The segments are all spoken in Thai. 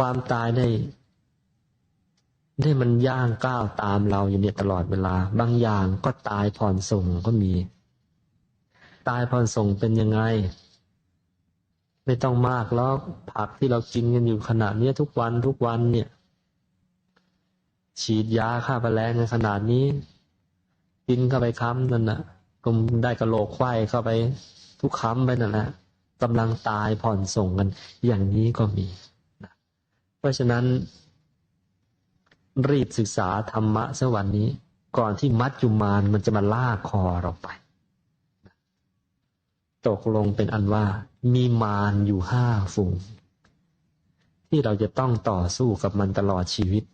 ความตายได้ได้มันย่างก้าวตามเราอยู่เนี่ยตลอดเวลา บางอย่างก็ตายผ่อนส่งก็มี ตายผ่อนส่งเป็นยังไง ไม่ต้องมากแล้วผักที่เรากินกันอยู่ขนาดนี้ทุกวันทุกวันเนี่ย ฉีดยาฆ่าแมลงในขนาดนี้ กินเข้าไปค้ำนั่นนะก็ได้กระโหลกไข้เข้าไปทุกค้ำไปนั่นแหละกำลังตายผ่อนส่งกัน อย่างนี้ก็มี เพราะฉะนั้น รีบศึกษาธรรมะสวันนี้ ก่อนที่มัจจุมานมันจะมาล่าคอเราไป ตกลงเป็นอันว่า มีมารอยู่ห้าฝูง ที่เราจะต้องต่อสู้กับมันตลอดชีวิต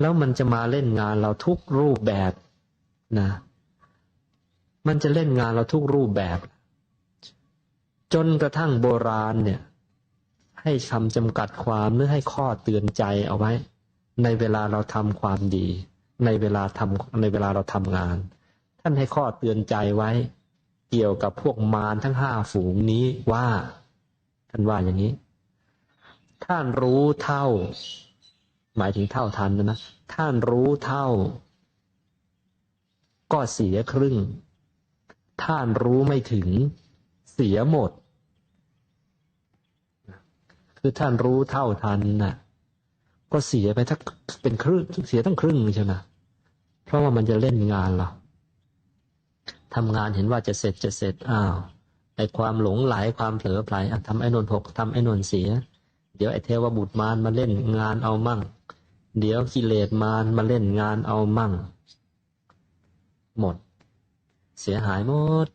แล้วมันจะมาเล่นงานเราทุกรูปแบบนะ มันจะเล่นงานเราทุกรูปแบบ จนกระทั่งโบราณเนี่ย ให้คำจำกัดความหรือให้ข้อเตือนใจเอาไว้ ในเวลาเราทำความดี ในเวลาทำในเวลาเราทำงาน ท่านให้ข้อเตือนใจไว้ เกี่ยวกับพวกมารทั้งห้าฝูงนี้ว่า ท่านว่าอย่างนี้ ท่านรู้เท่า หมายถึงเท่าทันนะนะท่านรู้เท่า ก็เสียครึ่ง ท่านรู้ไม่ถึง เสียหมด คือท่านรู้เท่าทันน่ะ ก็เสียไปทักเป็นครึ่งเสียทั้งครึ่งใช่ไหมเพราะว่ามันจะเล่นงานเราทำงานเห็นว่าจะเสร็จจะเสร็จอ้าวไอความหลงไหลความเผลอไผลทำไอ้นนหกทำไอ้นนเสีย เดี๋ยวไอเทวบุตรมารมาเล่นงานเอามั่ง เดี๋ยวกิเลสมารมาเล่นงานเอามั่ง หมด เสียหายหมด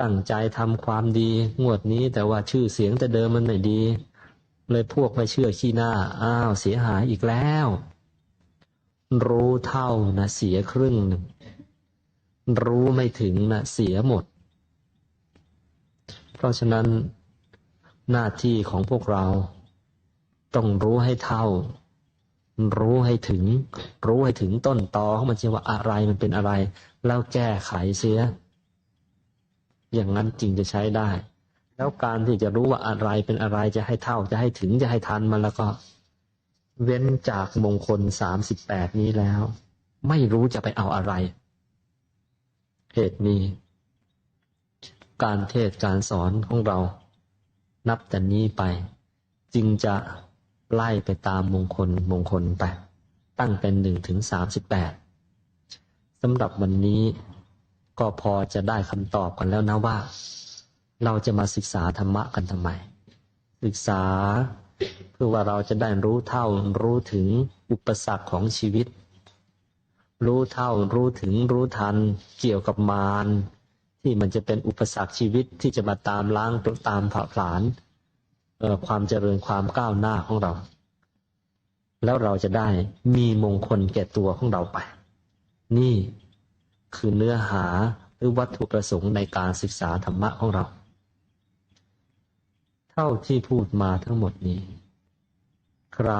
ตั้งใจทำความดีงวดนี้แต่ว่าชื่อเสียงแต่เดิมมันไม่ดี เลยพวกไม่เชื่อขี้หน้า อ้าวเสียหายอีกแล้ว รู้เท่านะเสียครึ่งหนึ่งรู้ไม่ถึงนะเสียหมด เพราะฉะนั้นหน้าที่ของพวกเรา ต้องรู้ให้เท่า รู้ให้ถึง รู้ให้ถึงต้นตอของมันจะว่าอะไรมันเป็นอะไร แล้วแก้ไขเสีย อย่างนั้นจริงจะใช้ได้ แล้วการที่จะรู้ว่าอะไรเป็นอะไรจะให้เท่าจะให้ถึงจะให้ทันมันแล้วก็ เว้นจากมงคลสามสิบแปดนี้แล้ว ไม่รู้จะไปเอาอะไร เหตุนี้ การเทศการสอนของเรา นับแต่นี้ไป จึงจะไล่ไปตามมงคลมงคลไป ตั้งเป็นหนึ่งถึงสามสิบแปดสำหรับวันนี้ ก็พอจะได้คำตอบกันแล้วนะว่า เราจะมาศึกษาธรรมะกันทำไม ศึกษาเพื่อว่าเราจะได้รู้เท่ารู้ถึงอุปสรรคของชีวิต รู้เท่ารู้ถึงรู้ทันเกี่ยวกับมารที่มันจะเป็นอุปสรรคชีวิตที่จะมาตามล้างตามผ่าผลาญความเจริญความก้าวหน้าของเรา แล้วเราจะได้มีมงคลแก่ตัวของเราไป นี่ คือเนื้อหาหรือวัตถุประสงค์ในการศึกษาธรรมะของเรา เท่าที่พูดมาทั้งหมดนี้ ใคร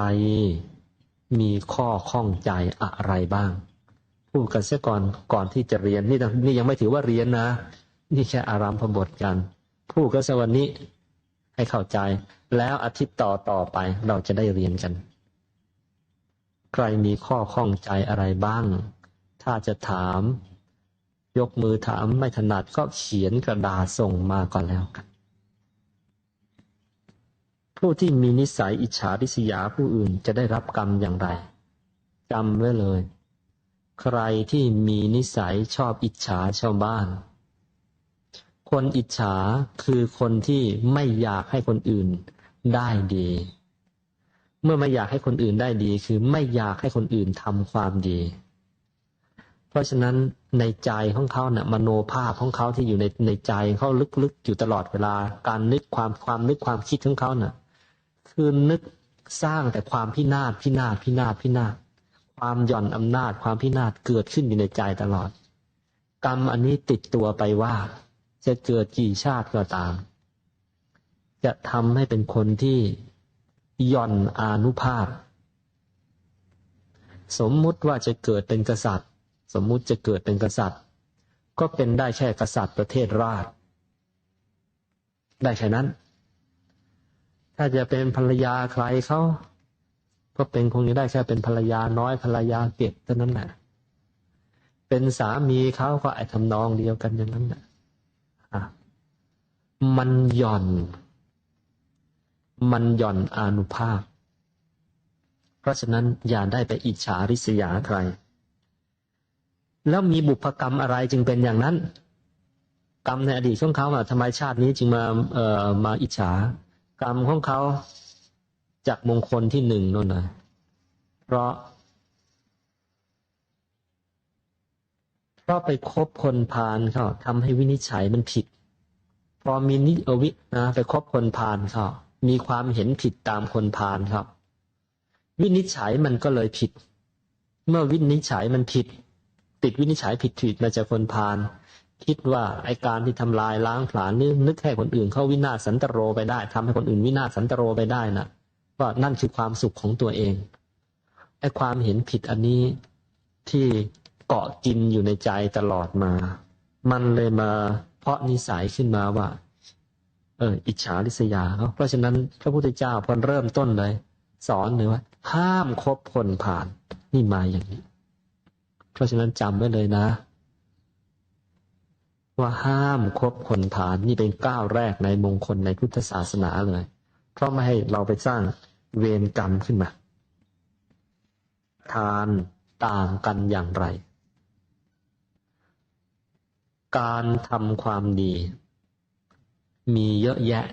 มีข้อข้องใจอะไรบ้าง พูดกันเสียก่อนก่อนที่จะเรียนนี่นี่ยังไม่ถือว่าเรียนนะ นี่แค่อารามพบทกัน พูดกันสวันนี้ให้เข้าใจ แล้วอาทิตย์ต่อต่อไปเราจะได้เรียนกัน ใครมีข้อข้องใจอะไรบ้าง ถ้าจะถาม ยกมือถามไม่ถนัดก็เขียนกระดาษส่งมาก่อนแล้วกัน ผู้ที่มีนิสัยอิจฉาริษยาผู้อื่นจะได้รับกรรมอย่างไรจำไว้เลย ใครที่มีนิสัยชอบอิจฉาชาวบ้าน คนอิจฉาคือคนที่ไม่อยากให้คนอื่นได้ดี เมื่อไม่อยากให้คนอื่นได้ดี คือไม่อยากให้คนอื่นทำความดี ราะฉะนั้นในใจของเขาเนะ่ยมโนภาพของเขาที่อยู่ในในใจเขาลึกๆอยู่ตลอดเวลา การนึกความความนึกความคิดของเขาเนะ่ะคือนึกสร้างแต่ความพินาศพินาศพินาศพินาศความหย่อนอำนาจความพินาศเกิดขึ้นอยู่ในใจตลอด กรรมอันนี้ติดตัวไปว่า จะเกิดกี่ชาติก็ตาม จะทำให้เป็นคนที่หย่อนอานุภาพ สมมุติว่าจะเกิดเป็นกษัตริย์ สมมุติจะเกิดเป็นกษัตริย์ ก็เป็นได้แค่กษัตริย์ประเทศราช ได้แค่นั้น ถ้าจะเป็นภรรยาใครเขาก็เป็นคงจะได้แค่เป็นภรรยาน้อยภรรยาเก็บเท่านั้นแหละเป็นสามีเขาก็ไอ้ทำนองเดียวกันอย่างนั้นแหละมันหย่อน มันหย่อนอนุภาพ เพราะฉะนั้นอย่าได้ไปอิจฉาริษยาใคร แล้วมีบุพกรรมอะไรจึงเป็นอย่างนั้น กรรมในอดีตของเขาอะทำไมชาตินี้จึงมาเอ่อมาอิจฉา กรรมของเขาจากมงคลที่หนึ่งนั่นนะเพราะ เพราะไปคบคนพาลเขาทำให้วินิจฉัยมันผิด พอมีนิอวินะไปคบคนพาลเขามีความเห็นผิดตามคนพาลครับ วินิจฉัยมันก็เลยผิด เมื่อวินิจฉัยมันผิด ติดวินิจฉัยผิดผิดมาจากคนพาลคิดว่าไอการที่ทำลายล้างผลาญนึกนึกให้คนอื่นเข้าวินาศสันตโรไปได้ทำให้คนอื่นวินาศสันตโรไปได้น่ะว่านั่นคือความสุขของตัวเองไอความเห็นผิดอันนี้ที่เกาะกินอยู่ในใจตลอดมา มันเลยมาเพาะนิสัยขึ้นมาว่า เออ อิจฉาริษยาเขาเพราะฉะนั้นพระพุทธเจ้าพอเริ่มต้นเลย สอนเลยว่าห้ามคบคนผ่านนี่มาอย่างนี้ เพราะฉะนั้นจำไว้เลยนะ ว่าห้ามคบคนผ่านนี่เป็นก้าวแรกในมงคลในพุทธศาสนาเลย เพราะไม่ให้เราไปสร้างเวรกรรมขึ้นมา ทานต่างกันอย่างไร การทำความดี มีเยอะแยะ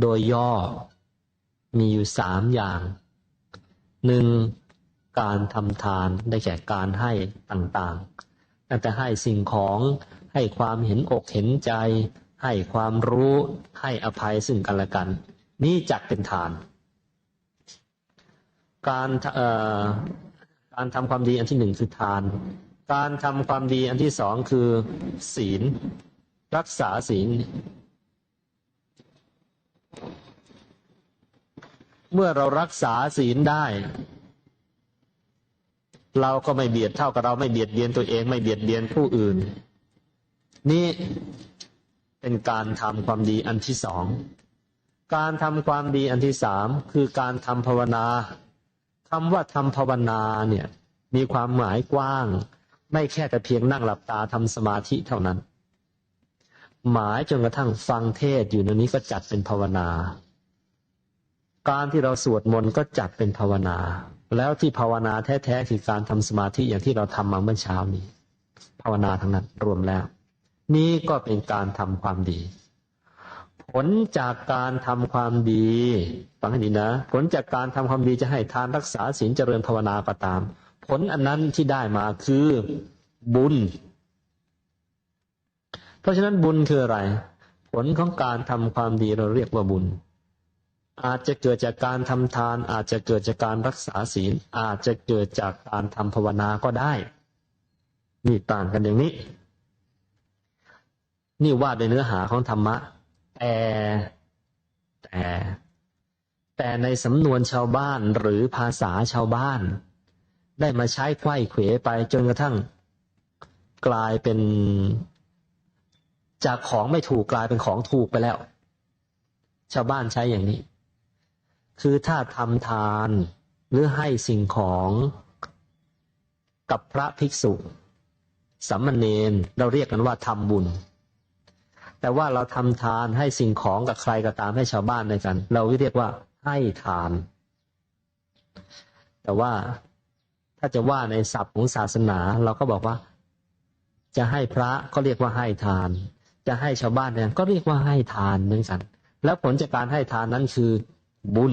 โดยย่อมีอยู่สามอย่างหนึ่ง การทำทานได้แก่การให้ต่างๆตั้งแต่ให้สิ่งของให้ความเห็นอกเห็นใจ ให้ความรู้ให้อภัยซึ่งกันและกัน นี่จัดเป็นทาน การการทำความดีอันที่หนึ่งคือทาน การทำความดีอันที่สองคือศีล รักษาศีลเมื่อเรารักษาศีลได้ เราก็ไม่เบียดเท่ากับเราไม่เบียดเบียนตัวเองไม่เบียดเบียนผู้อื่น นี่เป็นการทำความดีอันที่สอง การทำความดีอันที่สามคือการทำภาวนาคำว่าทำภาวนาเนี่ยมีความหมายกว้าง ไม่แค่แต่เพียงนั่งหลับตาทำสมาธิเท่านั้น หมายจนกระทั่งฟังเทศอยู่ในนี้ก็จัดเป็นภาวนา การที่เราสวดมนต์ก็จัดเป็นภาวนา แล้วที่ภาวนาแท้ๆคือการทำสมาธิอย่างที่เราทำมาเมื่อเช้านี้ ภาวนาทั้งนั้นรวมแล้ว นี่ก็เป็นการทำความดี ผลจากการทำความดีฟังให้ดีนะ ผลจากการทำความดีจะให้ทานรักษาศีลเจริญภาวนาก็ตาม ผลอันนั้นที่ได้มาคือบุญ เพราะฉะนั้นบุญคืออะไร ผลของการทำความดีเราเรียกว่าบุญ อาจจะเกิดจากการทำทาน อาจจะเกิดจากการรักษาศีล อาจจะเกิดจากการทำภาวนาก็ได้ นี่ต่างกันอย่างนี้ นี่ว่าในเนื้อหาของธรรมะ แต่แต่ แต่ในสำนวนชาวบ้านหรือภาษาชาวบ้าน ได้มาใช้ไขว้เขวไปจนกระทั่ง กลายเป็น จากของไม่ถูกกลายเป็นของถูกไปแล้วชาวบ้านใช้อย่างนี้ คือถ้าทำทานหรือให้สิ่งของกับพระภิกษุสามเณรเราเรียกกันว่าทำบุญ แต่ว่าเราทำทานให้สิ่งของกับใครก็ตามให้ชาวบ้านด้วยกัน เราเรียกว่าให้ทาน แต่ว่าถ้าจะว่าในศัพท์ของศาสนา เราก็บอกว่า จะให้พระก็เรียกว่าให้ทาน จะให้ชาวบ้านเนี่ยก็เรียกว่าให้ทานเหมือนกัน แล้วผลจากการให้ทานนั้นคือ บุญ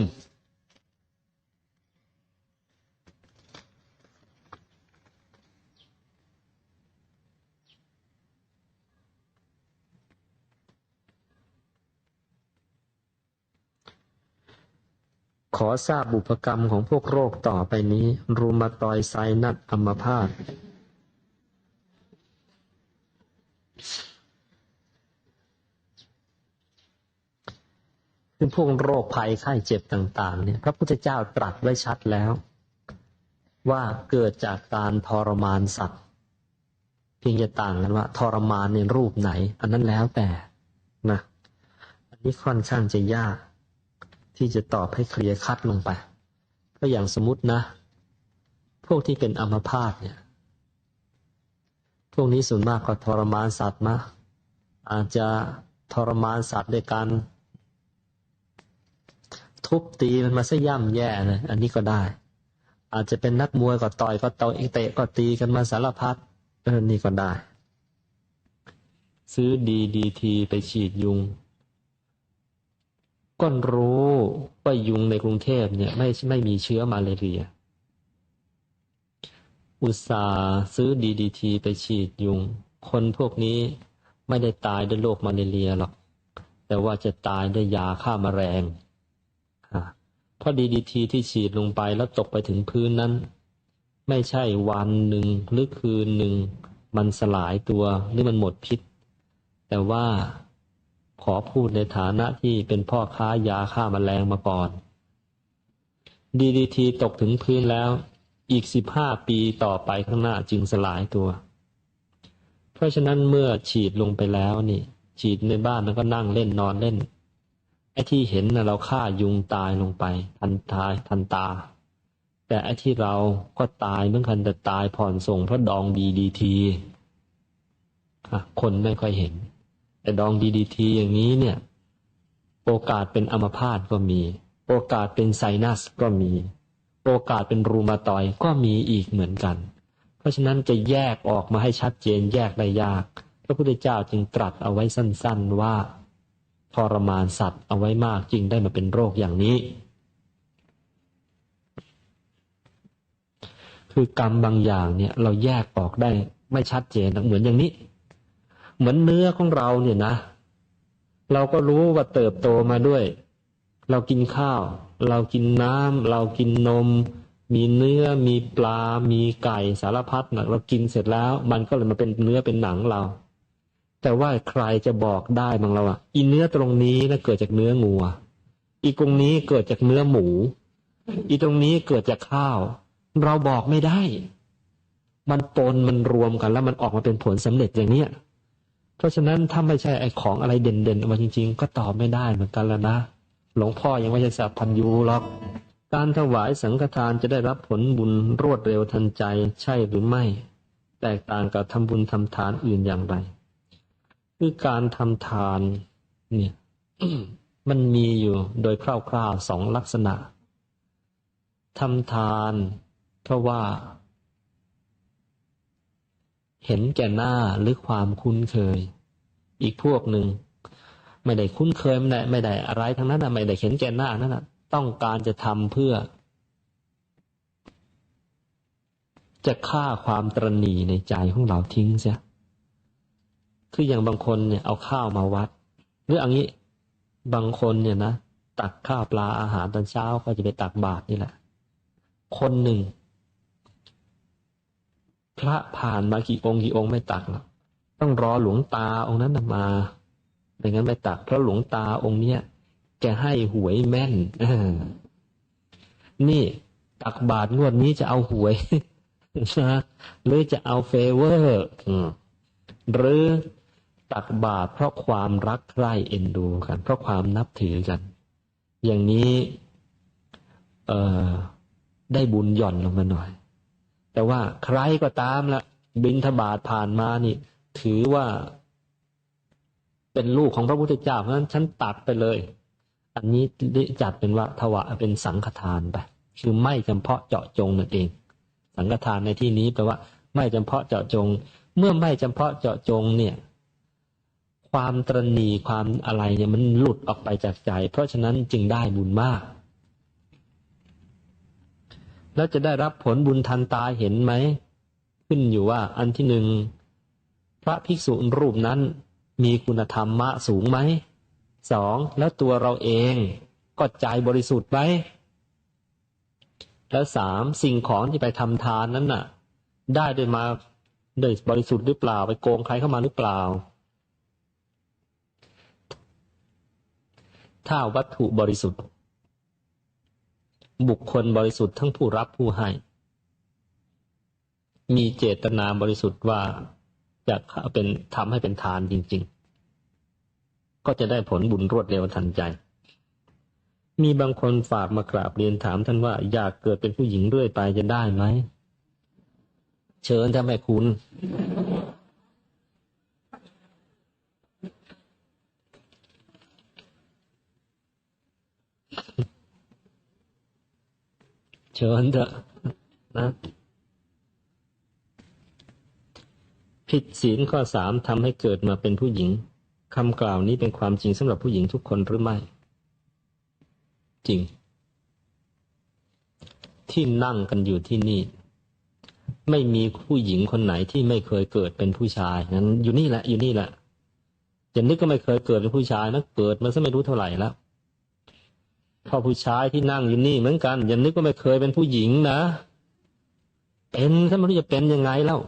ขอทราบบุพกรรมของพวกโรคต่อไปนี้ รูมาตอยไซนัสอัมพาต คือพวกโรคภัยไข้เจ็บต่าง ๆ เนี่ย พระพุทธเจ้าตรัสไว้ชัดแล้ว ว่าเกิดจากการทรมานสัตว์ เพียงจะต่างกันว่า ทรมานในรูปไหน อันนั้นแล้วแต่นะอันนี้ค่อนข้างจะยาก ที่จะตอบให้เคลียร์คัดลงไป ก็อย่างสมมตินะ พวกที่เป็นอัมพาตเนี่ย พวกนี้ส่วนมากก็ทรมานสัตว์มาอาจจะทรมานสัตว์ด้วยการ ทุบตีมันมาซะย่ำแย่เลยอันนี้ก็ได้ อาจจะเป็นนักมวยก็ต่อยก็ต่อยเตะก็ตีกันมาสารพัดเออนี่ก็ได้ ซื้อดีดีทีไปฉีดยุงก็รู้ว่ายุงในกรุงเทพเนี่ยไม่ไม่มีเชื้อมาเลเรีย อุตส่าห์ซื้อดีดีทีไปฉีดยุง คนพวกนี้ไม่ได้ตายด้วยโรคมาเลเรียหรอก แต่ว่าจะตายด้วยยาฆ่ามาแมลง เพราะดีดีทีที่ฉีดลงไปแล้วตกไปถึงพื้นนั้น ไม่ใช่วันหนึ่งหรือคืนหนึ่ง มันสลายตัวหรือมันหมดพิษ แต่ว่าขอพูดในฐานะที่เป็นพ่อค้ายาฆ่ามาแมลงมาก่อนดีดีทีตกถึงพื้นแล้วอีกสิบห้าปีต่อไปข้างหน้าจึงสลายตัว เพราะฉะนั้นเมื่อฉีดลงไปแล้วนี่ ฉีดในบ้านแล้วก็นั่งเล่นนอนเล่น ไอ้ที่เห็นนะเราฆ่ายุงตายลงไป ทันทายทันตา แต่ไอ้ที่เราก็ตายเหมือนกันแต่ตายผ่อนส่งเพราะดองดีดีทีคนไม่ค่อยเห็น แต่ดองดีดีทีอย่างนี้เนี่ย โอกาสเป็นอัมพาตก็มี โอกาสเป็นไซนัสก็มี โอกาสเป็นรูมาตอยก็มีอีกเหมือนกัน เพราะฉะนั้นจะแยกออกมาให้ชัดเจนแยกได้ยาก พระพุทธเจ้าจึงตรัสเอาไว้สั้น ๆว่า ทรมานสัตว์เอาไว้มากจึงได้มาเป็นโรคอย่างนี้ คือกรรมบางอย่างเนี่ยเราแยกออกได้ไม่ชัดเจนเหมือนอย่างนี้ เหมือนเนื้อของเราเนี่ยนะ เราก็รู้ว่าเติบโตมาด้วย เรากินข้าว เรากินน้ำเรากินนม มีเนื้อมีปลา มีไก่สารพัดนะเรากินเสร็จแล้ว มันก็เลยมาเป็นเนื้อเป็นหนังเรา แต่ว่าใครจะบอกได้บางเราอะอีเนื้อตรงนี้นะเกิดจากเนื้องัว อีตรงนี้เกิดจากเนื้อหมู อีตรงนี้เกิดจากข้าว เราบอกไม่ได้ มันปนมันรวมกันแล้วมันออกมาเป็นผลสำเร็จอย่างเนี้ยเพราะฉะนั้นถ้าไม่ใช่ไอของอะไรเด่นๆมาจริง ๆ ก็ตอบไม่ได้เหมือนกันแล้วนะหลวงพ่อยังไม่ใช่สัพพัญญูหรอกการถวายสังฆทานจะได้รับผลบุญรวดเร็วทันใจใช่หรือไม่ แตกต่างกับทำบุญทำทานอื่นอย่างไร คือการทำทานเนี่ยมันมีอยู่โดยคร่าวๆสองลักษณะทำทาน เพราะว่า เห็นแก่หน้าหรือความคุ้นเคย อีกพวกหนึ่งไม่ได้คุ้นเคยไม่ได้ไม่ได้อะไรทั้งนั้นนะไม่ได้เห็นแก่หน้านั่นนะต้องการจะทำเพื่อ จะฆ่าความตรณีในใจของเราทิ้งเสีย คืออย่างบางคนเนี่ยเอาข้าวมาวัด หรืออย่างนี้บางคนเนี่ยนะตักข้าวปลาอาหารตอนเช้าก็จะไปตักบาตรนี่แหละ คนหนึ่ง พระผ่านมากี่องค์กี่องค์ไม่ตักหรอกต้องรอหลวงตาองค์นั้นมาไม่งั้นไม่ตัก เพราะหลวงตาองค์เนี้ยแกให้หวยแม่นนี่ตักบาทงวดนี้จะเอาหวยนะหรือจะเอาเฟเวอร์หรือ ตักบาตรเพราะความรักใคร่เอ็นดูกัน เพราะความนับถือกัน อย่างนี้เออได้บุญหย่อนลงมาหน่อย แต่ว่าใครก็ตามละบินทบาทผ่านมานี่ ถือว่า เป็นลูกของพระพุทธเจ้าเพราะฉะนั้นฉันตัดไปเลย อันนี้จัดเป็นว่าถวะเป็นสังฆทานไปคือไม่จำเพาะเจาะจงนั่นเอง สังฆทานในที่นี้แปลว่า ไม่จำเพาะเจาะจง เมื่อไม่จำเพาะเจาะจงเนี่ย ความตรณีความอะไรเนี่ยมันหลุดออกไปจากใจ เพราะฉะนั้นจึงได้บุญมาก แล้วจะได้รับผลบุญทันตาเห็นไหม ขึ้นอยู่ว่าอันที่หนึ่งพระภิกษุรูปนั้นมีคุณธรรมะสูงไหมสองแล้วตัวเราเองก็ใจบริสุทธิ์ไหมแล้วสามสิ่งของที่ไปทำทานนั้นน่ะ ได้ด้วยมาโดยบริสุทธิ์หรือเปล่า ไปโกงใครเข้ามาหรือเปล่า ถ้าวัตถุบริสุทธิ์ บุคคลบริสุทธิ์ทั้งผู้รับผู้ให้ มีเจตนาบริสุทธิ์ว่าจะเป็นทำให้เป็นทานจริง ๆ ก็จะได้ผลบุญรวดเร็วทันใจ มีบางคนฝากมากราบเรียนถามท่านว่าอยากเกิดเป็นผู้หญิงเรื่อยไปจะได้ไหม เชิญถ้าแม่คุณ เชิญเถอะนะผิดศีลข้อสามทำให้เกิดมาเป็นผู้หญิงคำกล่าวนี้เป็นความจริงสำหรับผู้หญิงทุกคนหรือไม่ จริง ที่นั่งกันอยู่ที่นี่ ไม่มีผู้หญิงคนไหนที่ไม่เคยเกิดเป็นผู้ชายนั้น อยู่นี่แหละ อยู่นี่แหละอย่านึกก็ไม่เคยเกิดเป็นผู้ชายนะเกิดมาซะไม่รู้เท่าไหร่แล้ว พอผู้ชายที่นั่งอยู่นี่เหมือนกัน อย่านึกก็ไม่เคยเป็นผู้หญิงนะ เป็นถ้าไม่รู้จะเป็นยังไงแล้ว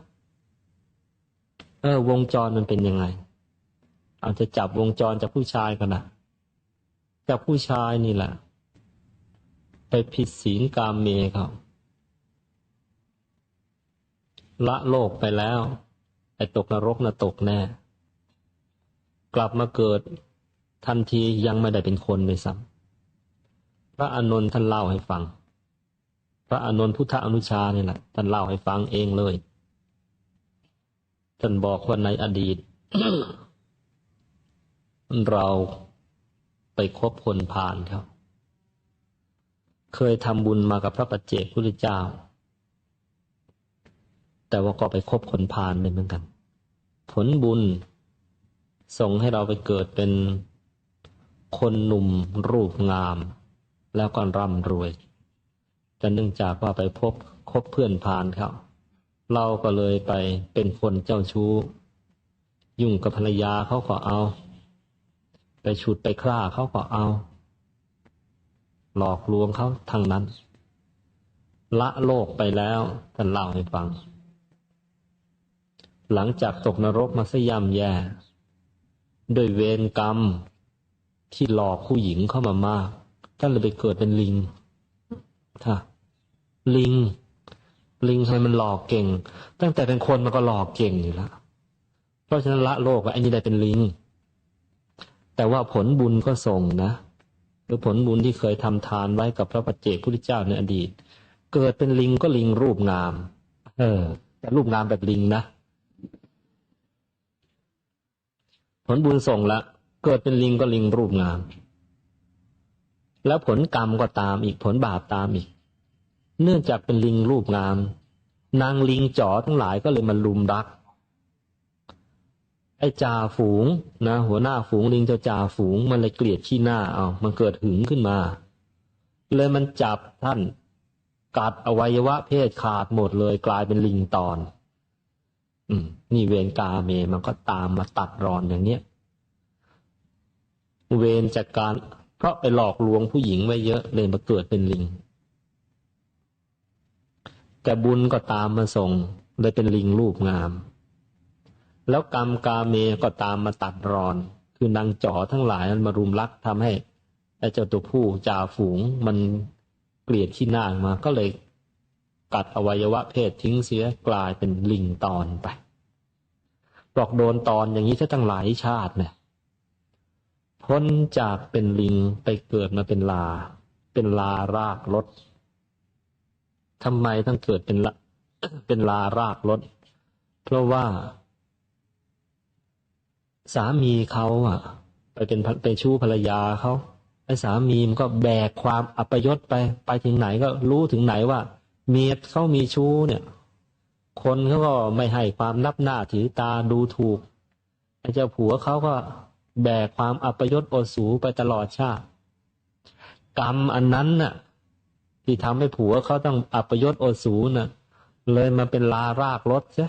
เออ วงจรมันเป็นยังไงเอาจะจับวงจรจากผู้ชายกันนะจากผู้ชายนี่แหละไปผิดศีลกามเมเขาละโลกไปแล้ว ไอ้ตกนรกนะตกแน่ กลับมาเกิดทันทียังไม่ได้เป็นคนเลยซ้ำ พระอานนท์ท่านเล่าให้ฟัง พระอานนท์พุทธอนุชาเนี่ยแหละท่านเล่าให้ฟังเองเลย ท่านบอกว่าในอดีต เราไปคบคนผ่านเขาเคยทำบุญมากับพระปัจเจกพุทธเจ้า แต่ว่าก็ไปคบคนพาลเลยเหมือนกัน ผลบุญส่งให้เราไปเกิดเป็นคนหนุ่มรูปงาม แล้วก็ร่ำรวย แต่เนื่องจากว่าไปพบคบเพื่อนพาลเขาเราก็เลยไปเป็นคนเจ้าชู้ ยุ่งกับภรรยาเขาก็เอา ไปฉุดไปฆ่าเขาก็เอา หลอกลวงเขาทั้งนั้น ละโลกไปแล้วท่านเล่าให้ฟัง หลังจากตกนรกมาสย่ำแย่ด้วยเวรกรรมที่หลอกผู้หญิงเข้ามามาก ท่านเลยไปเกิดเป็นลิงค่ะลิง ลิงทำไมมันหลอกเก่ง ตั้งแต่เป็นคนมันก็หลอกเก่งอยู่แล้วเพราะฉะนั้นละโลกว่าอันนี้ได้เป็นลิง แต่ว่าผลบุญก็ส่งนะหรือผลบุญที่เคยทำทานไว้กับพระปัจเจกพุทธเจ้าในอดีต เกิดเป็นลิงก็ลิงรูปงาม เออ แต่รูปงามแบบลิงนะ ผลบุญส่งละ เกิดเป็นลิงก็ลิงรูปงาม แล้วผลกรรมก็ตามอีกผลบาปตามอีก เนื่องจากเป็นลิงรูปงาม นางลิงจ๋อทั้งหลายก็เลยมาลุมรัก ไอ้จ่าฝูงนะ หัวหน้าฝูงลิงเจ้าจ่าฝูงมันเลยเกลียดขี้หน้าเอามันเกิดหึงขึ้นมา เลยมันจับท่านกัดอวัยวะเพศขาดหมดเลยกลายเป็นลิงตอน อืม นี่เวรกาเมมันก็ตามมาตัดรอนอย่างเนี้ย เวรจากการ เพราะไปหลอกลวงผู้หญิงไว้เยอะเลยมาเกิดเป็นลิง แต่บุญก็ตามมาส่งเลยเป็นลิงรูปงาม แล้วกรรมกาเมก็ตามมาตัดรอน คือนางจ๋อทั้งหลายมันมารุมรักทำให้ไอ้เจ้าตัวผู้จ่าฝูงมันเกลียดขี้หน้ามาก็เลยกัดอวัยวะเพศทิ้งเสียกลายเป็นลิงตอนไปบอกโดนตอนอย่างนี้จะตั้งหลายชาติเนี่ย พ้นจากเป็นลิงไปเกิดมาเป็นลา เป็นลารากรถทำไมต้องเกิดเป็นละเป็นลารากรถเพราะว่า สามีเขาอะ ไปเป็นไปชู้ภรรยาเขาไอ้สามีมันก็แบกความอัปยศไป ไปถึงไหนก็รู้ถึงไหนว่า เมียเขามีชู้เนี่ย คนเขาก็ไม่ให้ความนับหน้าถือตาดูถูกไอ้เจ้าผัวเขาก็ แบกความอัปยศโอสูไปตลอดชาติ กรรมอันนั้นน่ะ ที่ทำให้ผัวเขาต้องอัปยศโอสูน่ะ เลยมาเป็นลารากรถใช่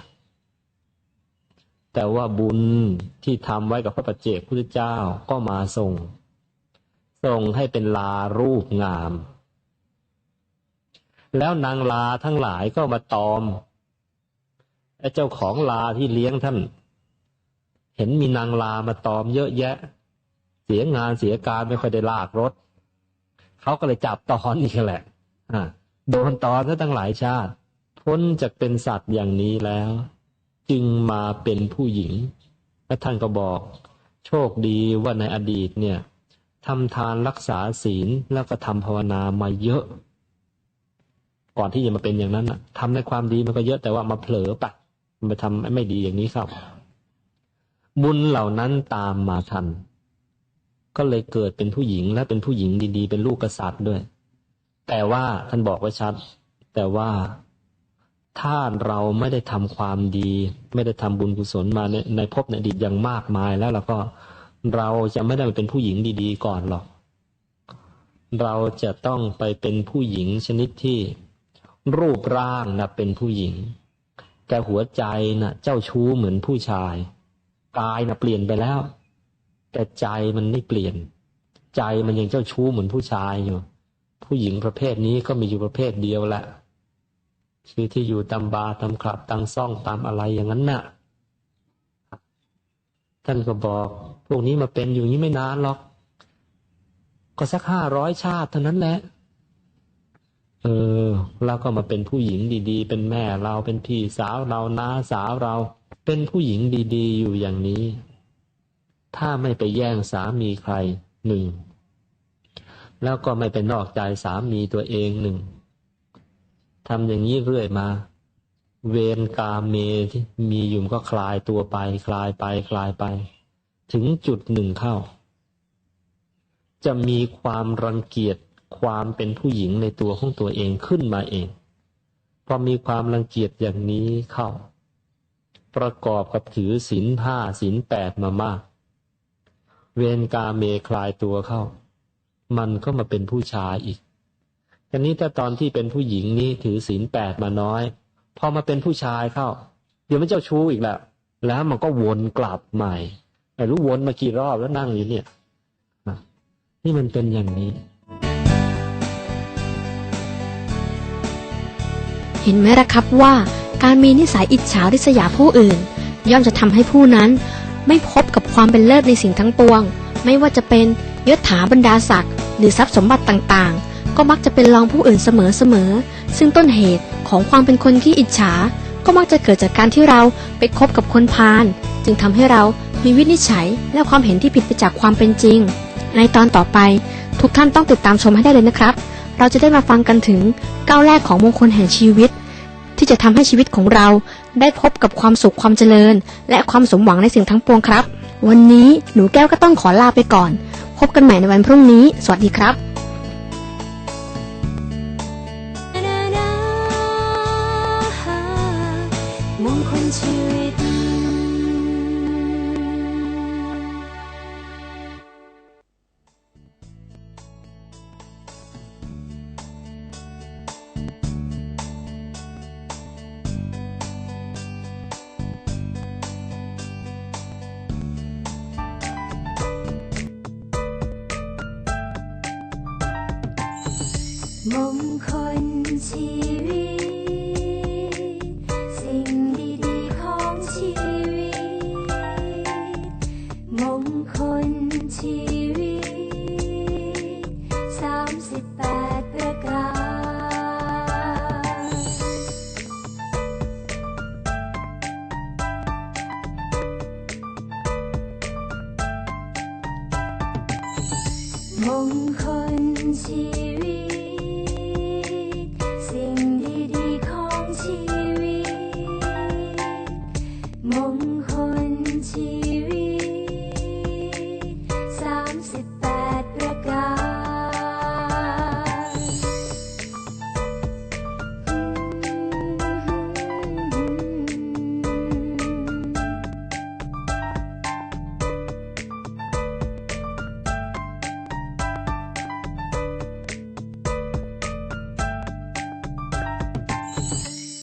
แต่ว่าบุญที่ทำไว้กับพระปัจเจกพุทธเจ้าก็มาส่ง ส่งให้เป็นลารูปงาม แล้วนางลาทั้งหลายก็มาตอมไอ้เจ้าของลาที่เลี้ยงท่าน เห็นมีนางลามาตอมเยอะแยะ เสียงานเสียการไม่ค่อยได้ลากรถ เขาก็เลยจับตอนอีกแหละอ่าโดนตอนซะตั้งหลายชาติ พ้นจากเป็นสัตว์อย่างนี้แล้ว จึงมาเป็นผู้หญิง และท่านก็บอก โชคดีว่าในอดีตเนี่ยทำทานรักษาศีลแล้วก็ทำภาวนามาเยอะ ก่อนที่จะมาเป็นอย่างนั้นทำในความดีมันก็เยอะแต่ว่ามาเผลอไปมันไปทำไม่ดีอย่างนี้ครับ บุญเหล่านั้นตามมาทัน ก็เลยเกิดเป็นผู้หญิงและเป็นผู้หญิงดีๆ เป็นลูกกษัตริย์ด้วย แต่ว่าท่านบอกไว้ชัด แต่ว่าถ้าเราไม่ได้ทำความดี ไม่ได้ทำบุญกุศลมาในในภพในอดีตอย่างมากมายแล้วเราก็เราจะไม่ได้เป็นผู้หญิงดีๆ ก่อนหรอก เราจะต้องไปเป็นผู้หญิงชนิดที่รูปร่างนะเป็นผู้หญิง แต่หัวใจน่ะเจ้าชู้เหมือนผู้ชาย กายนะเปลี่ยนไปแล้ว แต่ใจมันไม่เปลี่ยน ใจมันยังเจ้าชู้เหมือนผู้ชายอยู่ ผู้หญิงประเภทนี้ก็มีอยู่ประเภทเดียวแหละคือที่อยู่ตามบาตามคลับตามซ่องตามอะไรอย่างนั้นน่ะ ท่านก็บอก พวกนี้มาเป็นอยู่อย่างนี้ไม่นานหรอก ก็สักห้าร้อยชาติเท่านั้นแหละ เออแล้วก็มาเป็นผู้หญิงดีๆ เป็นแม่เราเป็นพี่สาวเราน้าสาวเรา เป็นผู้หญิงดีๆ อยู่อย่างนี้ ถ้าไม่ไปแย่งสามีใครหนึ่งแล้วก็ไม่ไปนอกใจสามีตัวเองหนึ่งทำอย่างนี้เรื่อยมา เวรกาเมที่มีอยู่ก็คลายตัวไป คลายไปคลายไป ถึงจุดหนึ่งเข้า จะมีความรังเกียจ ความเป็นผู้หญิงในตัวของตัวเองขึ้นมาเอง พอมีความรังเกียจอย่างนี้เข้า ประกอบกับถือศีลห้าศีลแปดมามาก เวรกาเมคลายตัวเข้า มันก็มาเป็นผู้ชายอีกทีนี้ถ้าตอนที่เป็นผู้หญิงนี้ถือศีลแปดมาน้อย พอมาเป็นผู้ชายเข้า เดี๋ยวมันเจ้าชู้อีกแล้วแล้วมันก็วนกลับใหม่ไม่รู้วนมากี่รอบแล้วนั่งอยู่เนี่ย นี่มันเป็นอย่างนี้ เห็นไหมล่ะครับว่าการมีนิสัยอิจฉาริษยาผู้อื่น ย่อมจะทำให้ผู้นั้น ไม่พบกับความเป็นเลิศในสิ่งทั้งปวง ไม่ว่าจะเป็นยศถาบรรดาศักดิ์หรือทรัพย์สมบัติต่างๆ ก็มักจะเป็นรองผู้อื่นเสมอๆซึ่งต้นเหตุของความเป็นคนที่อิจฉา ก็มักจะเกิดจากการที่เราไปคบกับคนพาลจึงทำให้เรามีวินิจฉัยและความเห็นที่ผิดไปจากความเป็นจริง ในตอนต่อไปทุกท่านต้องติดตามชมให้ได้เลยนะครับ เราจะได้มาฟังกันถึงก้าวแรกของมงคลแห่งชีวิต ที่จะทำให้ชีวิตของเราได้พบกับความสุขความเจริญ และความสมหวังในสิ่งทั้งปวงครับ วันนี้หนูแก้วก็ต้องขอลาไปก่อน พบกันใหม่ในวันพรุ่งนี้ สวัสดีครับมงคลชีวิต 梦很轻。